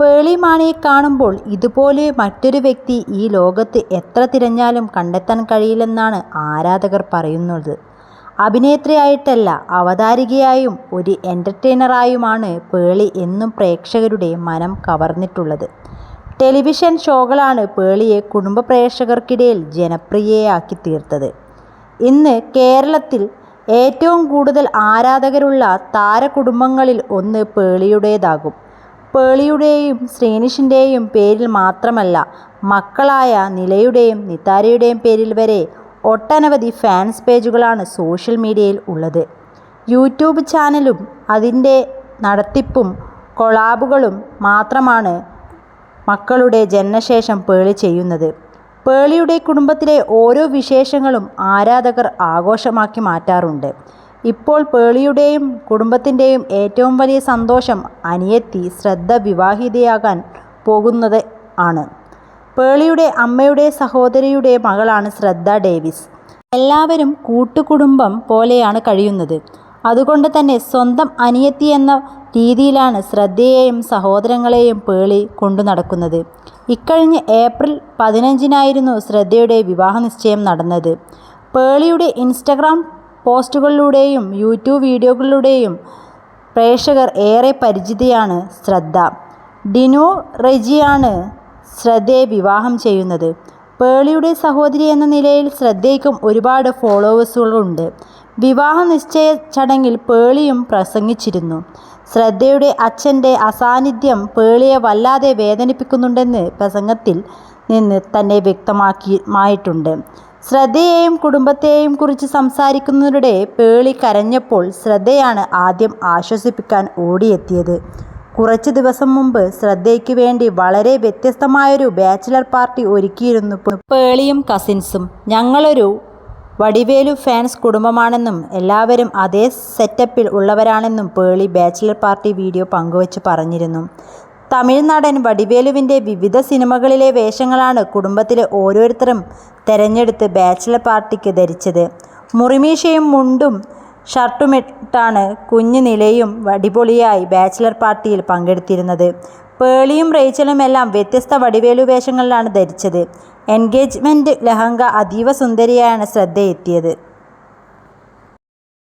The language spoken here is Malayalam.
പേളി മാണിയെ കാണുമ്പോൾ ഇതുപോലെ മറ്റൊരു വ്യക്തി ഈ ലോകത്ത് എത്ര തിരഞ്ഞാലും കണ്ടെത്താൻ കഴിയില്ലെന്നാണ് ആരാധകർ പറയുന്നത്. അഭിനേത്രിയായിട്ടല്ല അവതാരികയായും ഒരു എന്റർടൈനറായുമാണ് പേളി എന്നും പ്രേക്ഷകരുടെ മനം കവർന്നിട്ടുള്ളത്. ടെലിവിഷൻ ഷോകളാണ് പേളിയെ കുടുംബ പ്രേക്ഷകർക്കിടയിൽ ജനപ്രിയയാക്കി തീർത്തത് ഇന്ന് കേരളത്തിൽ ഏറ്റവും കൂടുതൽ ആരാധകരുള്ള താരകുടുംബങ്ങളിൽ ഒന്ന് പേളിയുടേതാകും. പേളിയുടെയും ശ്രീനിഷിന്റെയും പേരിൽ മാത്രമല്ല മക്കളായ നിലയുടെയും നിത്താരയുടെയും പേരിൽ വരെ ഒട്ടനവധി ഫാൻസ് പേജുകളാണ് സോഷ്യൽ മീഡിയയിൽ ഉള്ളത്. യൂട്യൂബ് ചാനലും അതിന്റെ നടത്തിപ്പും കൊളാബുകളും മാത്രമാണ് മക്കളുടെ ജനനശേഷം പേളി ചെയ്യുന്നത്. പേളിയുടെ കുടുംബത്തിലെ ഓരോ വിശേഷങ്ങളും ആരാധകർ ആഘോഷമാക്കി മാറ്റാറുണ്ട്. ഇപ്പോൾ പേളിയുടെയും കുടുംബത്തിന്റെയും ഏറ്റവും വലിയ സന്തോഷം അനിയത്തി ശ്രദ്ധ വിവാഹിതയാകാൻ പോകുന്നത് ആണ്. പേളിയുടെ അമ്മയുടെ സഹോദരിയുടെ മകളാണ് ശ്രദ്ധ ഡേവിസ്. എല്ലാവരും കൂട്ടുകുടുംബം പോലെയാണ് കഴിയുന്നത്. അതുകൊണ്ട് തന്നെ സ്വന്തം അനിയത്തി എന്ന രീതിയിലാണ് ശ്രദ്ധയെയും സഹോദരങ്ങളെയും പേളി കൊണ്ടു നടക്കുന്നത്. ഇക്കഴിഞ്ഞ് ഏപ്രിൽ പതിനഞ്ചിനായിരുന്നു ശ്രദ്ധയുടെ വിവാഹ നിശ്ചയം നടന്നത്. പേളിയുടെ ഇൻസ്റ്റഗ്രാം പോസ്റ്റുകളിലൂടെയും യൂട്യൂബ് വീഡിയോകളിലൂടെയും പ്രേക്ഷകർ ഏറെ പരിചിതയാണ് ശ്രദ്ധ. ഡിനു റെജിയാണ് ശ്രദ്ധയെ വിവാഹം ചെയ്യുന്നത്. പേളിയുടെ സഹോദരി എന്ന നിലയിൽ ശ്രദ്ധയ്ക്കും ഒരുപാട് ഫോളോവേഴ്സുകളുണ്ട്. വിവാഹ നിശ്ചയ ചടങ്ങിൽ പേളിയും പ്രസംഗിച്ചിരുന്നു. ശ്രദ്ധയുടെ അച്ഛന്റെ അസാന്നിധ്യം പേളിയെ വല്ലാതെ വേദനിപ്പിക്കുന്നുണ്ടെന്ന് പ്രസംഗത്തിൽ നിന്ന് തന്നെ വ്യക്തമാക്കിമായിട്ടുണ്ട്. ശ്രദ്ധയെയും കുടുംബത്തെയും കുറിച്ച് സംസാരിക്കുന്നതിനിടെ പേളി കരഞ്ഞപ്പോൾ ശ്രദ്ധയാണ് ആദ്യം ആശ്വസിപ്പിക്കാൻ ഓടിയെത്തിയത്. കുറച്ച് ദിവസം മുമ്പ് ശ്രദ്ധയ്ക്ക് വേണ്ടി വളരെ വ്യത്യസ്തമായൊരു ബാച്ചിലർ പാർട്ടി ഒരുക്കിയിരുന്നു പേളിയും കസിൻസും. ഞങ്ങളൊരു വടിവേലു ഫാൻസ് കുടുംബമാണെന്നും എല്ലാവരും അതേ സെറ്റപ്പിൽ ഉള്ളവരാണെന്നും പേളി ബാച്ചിലർ പാർട്ടി വീഡിയോ പങ്കുവച്ച് പറഞ്ഞിരുന്നു. തമിഴ് നടൻ വടിവേലുവിന്റെ വിവിധ സിനിമകളിലെ വേഷങ്ങളാണ് കുടുംബത്തിലെ ഓരോരുത്തരും തെരഞ്ഞെടുത്ത് ബാച്ചിലർ പാർട്ടിക്ക് ധരിച്ചത്. മുറിമീശയും മുണ്ടും ഷർട്ടുമിട്ടാണ് കുഞ്ഞു നിലയും അടിപൊളിയായി ബാച്ചിലർ പാർട്ടിയിൽ പങ്കെടുത്തിരുന്നത്. പേളിയും റേച്ചലും എല്ലാം വ്യത്യസ്ത വടിവേലു വേഷങ്ങളിലാണ് ധരിച്ചത്. എൻഗേജ്മെന്റ് ലഹങ്ക അതീവ സുന്ദരിയായാണ് ശ്രദ്ധയെത്തിയത്.